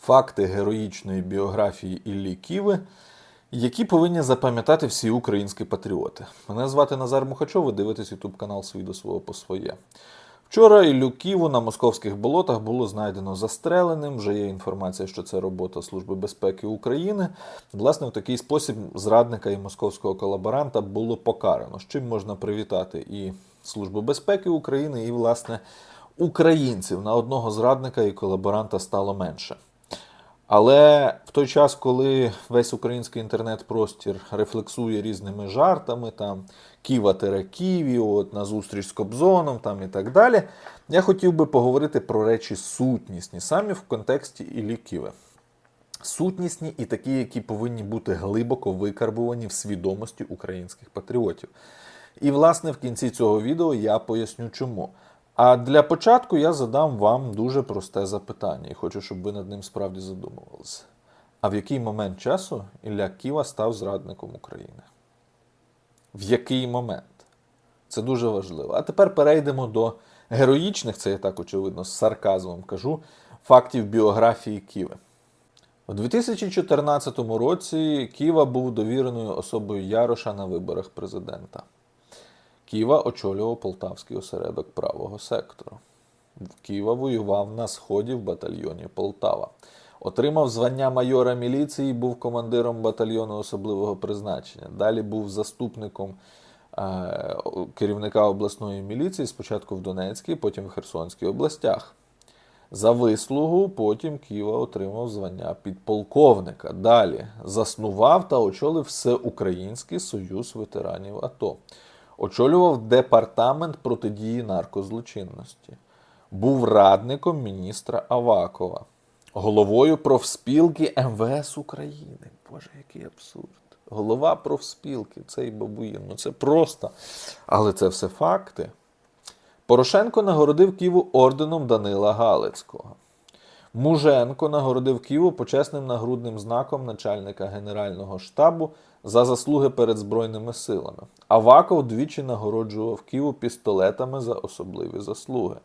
факти героїчної біографії Іллі Ківи, які повинні запам'ятати всі українські патріоти. Мене звати Назар Мухачов, ви дивитесь YouTube канал «Свій до свого по своє. Вчора Іллю Ківу на московських болотах було знайдено застреленим. Вже є інформація, що це робота Служби безпеки України. Власне, в такий спосіб зрадника і московського колаборанта було покарано. З чим можна привітати і Службу безпеки України, і, власне, українців на одного зрадника і колаборанта стало менше. Але в той час, коли весь український інтернет-простір рефлексує різними жартами, там Ківа тере Ківі, от на зустріч з Кобзоном там і так далі, я хотів би поговорити про речі сутнісні, самі в контексті Іллі Ківи. Сутнісні і такі, які повинні бути глибоко викарбувані в свідомості українських патріотів. І, власне, в кінці цього відео я поясню чому. А для початку я задам вам дуже просте запитання, і хочу, щоб ви над ним справді задумувалися. А в який момент часу Ілля Ківа став зрадником України? В який момент? Це дуже важливо. А тепер перейдемо до героїчних, це я так очевидно з сарказмом кажу, фактів біографії Ківи. У 2014 році Ківа був довіреною особою Яроша на виборах президента. Ківа очолював Полтавський осередок правого сектору. Ківа воював на сході в батальйоні Полтава. Отримав звання майора міліції, був командиром батальйону особливого призначення. Далі був заступником е, керівника обласної міліції, спочатку в Донецькій, потім в Херсонській областях. За вислугу потім Ківа отримав звання підполковника. Далі заснував та очолив Всеукраїнський союз ветеранів АТО. Очолював департамент протидії наркозлочинності. Був радником міністра Авакова, головою профспілки МВС України. Боже, який абсурд. Голова профспілки, цей бабуїн. Ну це просто. Але це все факти. Порошенко нагородив Ківу орденом Данила Галицького. Муженко нагородив Ківу почесним нагрудним знаком начальника Генерального штабу за заслуги перед Збройними силами. Аваков двічі нагороджував Ківу пістолетами за особливі заслуги.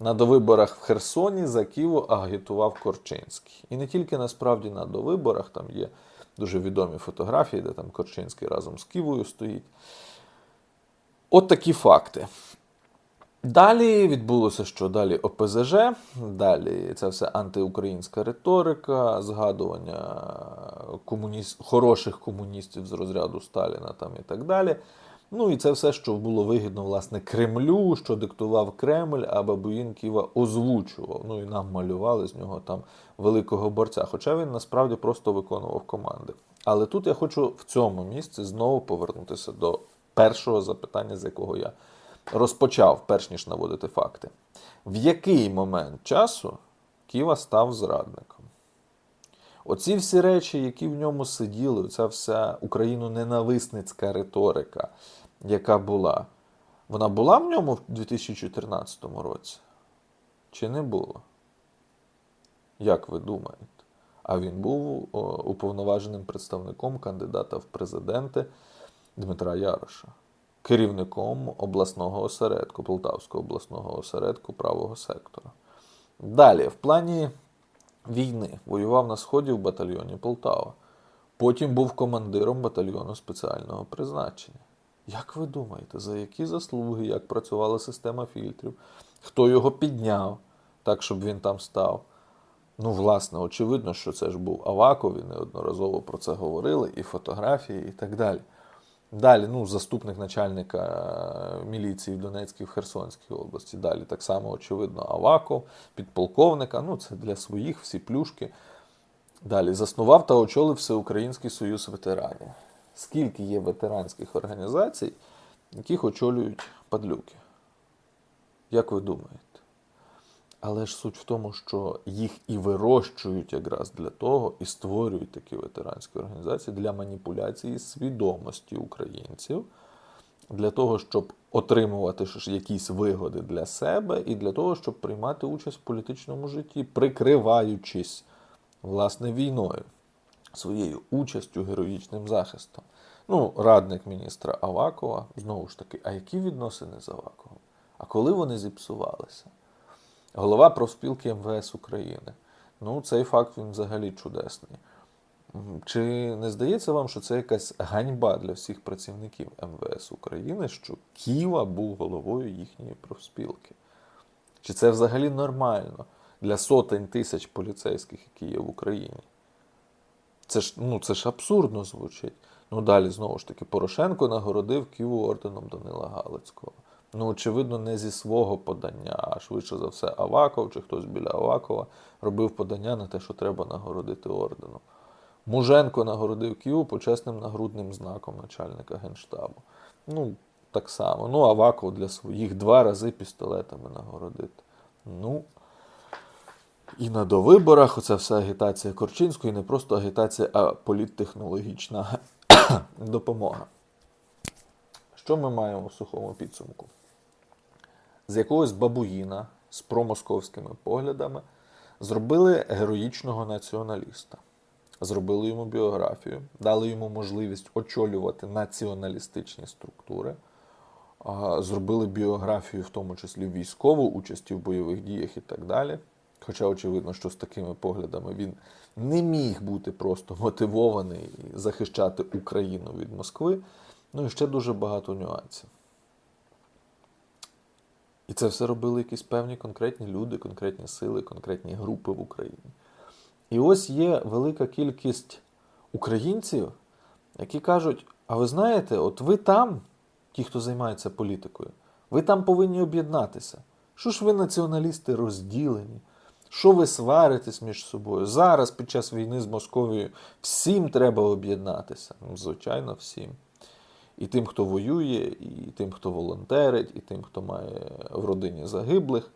На довиборах в Херсоні за Ківу агітував Корчинський. І не тільки насправді на довиборах, там є дуже відомі фотографії, де там Корчинський разом з Ківою стоїть. От такі факти. Далі відбулося, що далі ОПЗЖ, далі це все антиукраїнська риторика, згадування комуніст... хороших комуністів з розряду Сталіна там і так далі. Ну і це все, що було вигідно власне Кремлю, що диктував Кремль, а Бабуїн Ківа озвучував. Ну і нам малювали з нього там великого борця. Хоча він насправді просто виконував команди. Але тут я хочу в цьому місці знову повернутися до першого запитання, з якого я розпочав, перш ніж наводити факти. В який момент часу Ківа став зрадником? Оці всі речі, які в ньому сиділи, оця вся україно-ненависницька риторика, яка була, вона була в ньому в 2014 році? Чи не було? Як ви думаєте? А він був уповноваженим представником кандидата в президенти Дмитра Яроша керівником обласного осередку, Полтавського обласного осередку правого сектора. Далі, в плані війни, воював на Сході в батальйоні Полтава. Потім був командиром батальйону спеціального призначення. Як ви думаєте, за які заслуги, як працювала система фільтрів? Хто його підняв так, щоб він там став? Ну, власне, очевидно, що це ж був Аваков, і неодноразово про це говорили, і фотографії, і так далі. Далі, ну, заступник начальника міліції в Донецькій в Херсонській області. Далі так само, очевидно, Аваков, підполковника. Ну, це для своїх всі плюшки. Далі заснував та очолив Всеукраїнський союз ветеранів. Скільки є ветеранських організацій, яких очолюють падлюки? Як ви думаєте? Але ж суть в тому, що їх і вирощують якраз для того, і створюють такі ветеранські організації для маніпуляції свідомості українців, для того, щоб отримувати якісь вигоди для себе, і для того, щоб приймати участь в політичному житті, прикриваючись власне війною, своєю участю, героїчним захистом. Ну, радник міністра Авакова, знову ж таки, а які відносини з Аваковим? А коли вони зіпсувалися? Голова профспілки МВС України. Ну, цей факт він взагалі чудесний. Чи не здається вам, що це якась ганьба для всіх працівників МВС України, що Ківа був головою їхньої профспілки? Чи це взагалі нормально для сотень тисяч поліцейських, які є в Україні? Це ж, ну, це ж абсурдно звучить. Ну далі, знову ж таки, Порошенко нагородив Києву орденом Данила Галицького. Ну, очевидно, не зі свого подання, а швидше за все, Аваков чи хтось біля Авакова робив подання на те, що треба нагородити орденом. Муженко нагородив Києву почесним нагрудним знаком начальника Генштабу. Ну, так само. Ну, Аваков для своїх два рази пістолетами нагородити. Ну, і на довиборах оця вся агітація Корчинської не просто агітація, а політтехнологічна допомога. Що ми маємо в сухому підсумку? З якогось бабуїна з промосковськими поглядами зробили героїчного націоналіста. Зробили йому біографію, дали йому можливість очолювати націоналістичні структури, зробили біографію, в тому числі військову, участі в бойових діях і так далі. Хоча очевидно, що з такими поглядами він не міг бути просто мотивований захищати Україну від Москви. Ну і ще дуже багато нюансів. І це все робили якісь певні конкретні люди, конкретні сили, конкретні групи в Україні. І ось є велика кількість українців, які кажуть: а ви знаєте, от ви там, ті, хто займається політикою, ви там повинні об'єднатися. Що ж ви націоналісти розділені? Що ви сваритесь між собою? Зараз, під час війни з Московією, всім треба об'єднатися. Звичайно, всім. І тим, хто воює, і тим, хто волонтерить, і тим, хто має в родині загиблих,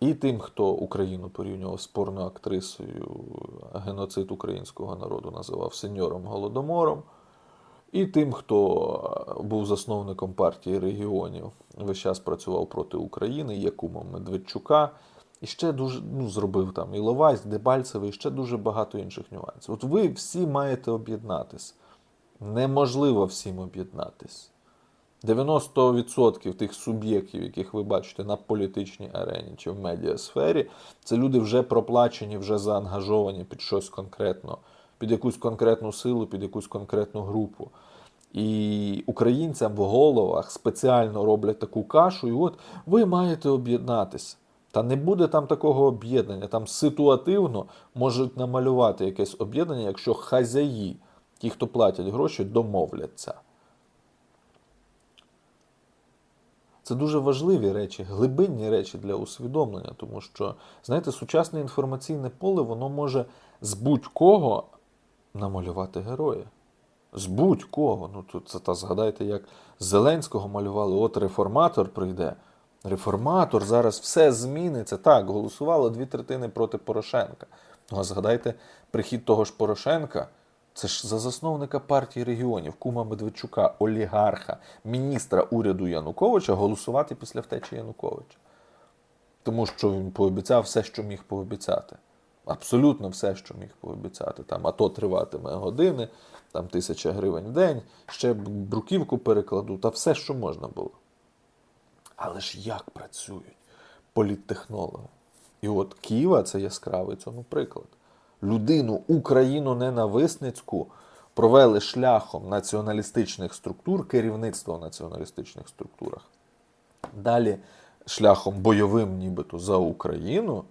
і тим, хто Україну порівнював з порною актрисою, геноцид українського народу називав сеньором Голодомором, і тим, хто був засновником партії регіонів, весь час працював проти України, Якума Медведчука, і ще дуже ну, зробив там Іловайськ, Дебальцевий, і ще дуже багато інших нюансів. От ви всі маєте об'єднатися. Неможливо всім об'єднатись. 90% тих суб'єктів, яких ви бачите на політичній арені чи в медіасфері, це люди вже проплачені, вже заангажовані під щось конкретно, під якусь конкретну силу, під якусь конкретну групу. І українцям в головах спеціально роблять таку кашу, і от ви маєте об'єднатися. Та не буде там такого об'єднання. Там ситуативно можуть намалювати якесь об'єднання, якщо хазяї, ті, хто платять гроші, домовляться. Це дуже важливі речі, глибинні речі для усвідомлення, тому що, знаєте, сучасне інформаційне поле воно може з будь-кого намалювати героя. З будь-кого. Ну, тут це та згадайте, як Зеленського малювали, от реформатор прийде. Реформатор, зараз все зміниться. Так, голосувало дві третини проти Порошенка. Ну, а згадайте, прихід того ж Порошенка. Це ж за засновника партії регіонів, кума Медведчука, олігарха, міністра уряду Януковича голосувати після втечі Януковича. Тому що він пообіцяв все, що міг пообіцяти. Абсолютно все, що міг пообіцяти. Там АТО триватиме години, там тисяча гривень в день, ще бруківку перекладу, та все, що можна було. Але ж як працюють політтехнологи? І от Києва це яскравий цьому приклад. Людину Україну ненависницьку провели шляхом націоналістичних структур, керівництва в націоналістичних структурах. Далі шляхом бойовим, нібито за Україну,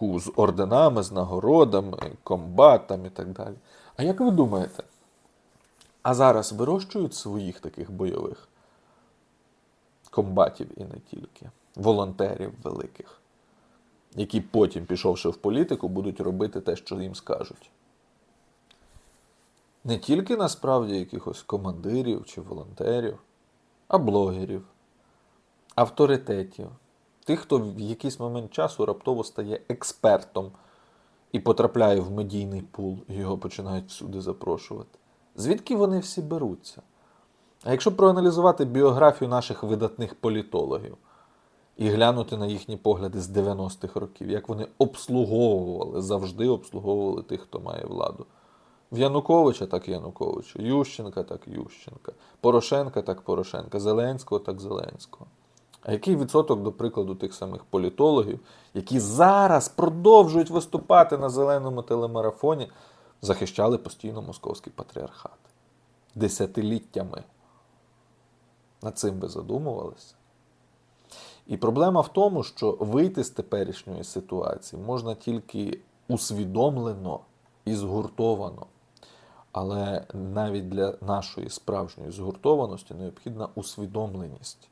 з орденами, з нагородами, комбатами і так далі. А як ви думаєте? А зараз вирощують своїх таких бойових комбатів і не тільки, волонтерів великих, які потім, пішовши в політику, будуть робити те, що їм скажуть. Не тільки насправді якихось командирів чи волонтерів, а блогерів, авторитетів, тих, хто в якийсь момент часу раптово стає експертом і потрапляє в медійний пул, і його починають всюди запрошувати. Звідки вони всі беруться? А якщо проаналізувати біографію наших видатних політологів і глянути на їхні погляди з 90-х років, як вони обслуговували, завжди обслуговували тих, хто має владу. В Януковича так Януковича, Ющенка так Ющенка, Порошенка так Порошенка, Зеленського так Зеленського. А який відсоток, до прикладу, тих самих політологів, які зараз продовжують виступати на зеленому телемарафоні, захищали постійно московський патріархат десятиліттями? Над цим ви задумувалися? І проблема в тому, що вийти з теперішньої ситуації можна тільки усвідомлено і згуртовано. Але навіть для нашої справжньої згуртованості необхідна усвідомленість.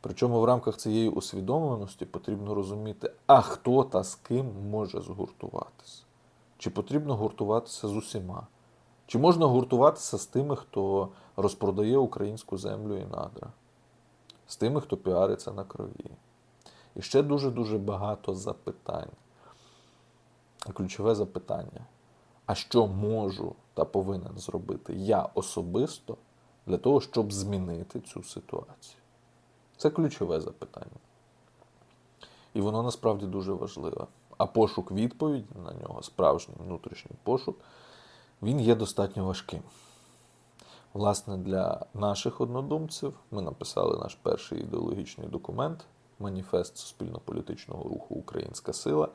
Причому в рамках цієї усвідомленості потрібно розуміти, а хто та з ким може згуртуватися. Чи потрібно гуртуватися з усіма? Чи можна гуртуватися з тими, хто розпродає українську землю і надра? З тими, хто піариться на крові? І ще дуже-дуже багато запитань. Ключове запитання: а що можу та повинен зробити я особисто для того, щоб змінити цю ситуацію? Це ключове запитання. І воно насправді дуже важливе. А пошук відповіді на нього, справжній внутрішній пошук, він є достатньо важким. Власне, для наших однодумців ми написали наш перший ідеологічний документ Маніфест суспільно-політичного руху Українська сила,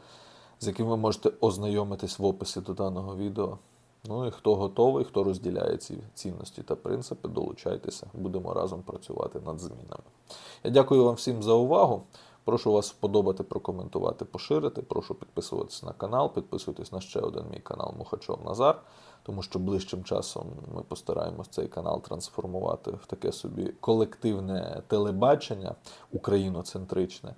з яким ви можете ознайомитись в описі до даного відео. Ну і хто готовий, хто розділяє ці цінності та принципи, долучайтеся, будемо разом працювати над змінами. Я дякую вам всім за увагу. Прошу вас вподобати, прокоментувати, поширити. Прошу підписуватися на канал, підписуйтесь на ще один мій канал Мухачов Назар, тому що ближчим часом ми постараємось цей канал трансформувати в таке собі колективне телебачення україноцентричне.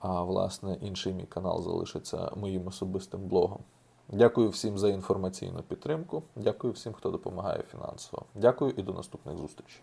А власне інший мій канал залишиться моїм особистим блогом. Дякую всім за інформаційну підтримку. Дякую всім, хто допомагає фінансово. Дякую і до наступних зустрічей.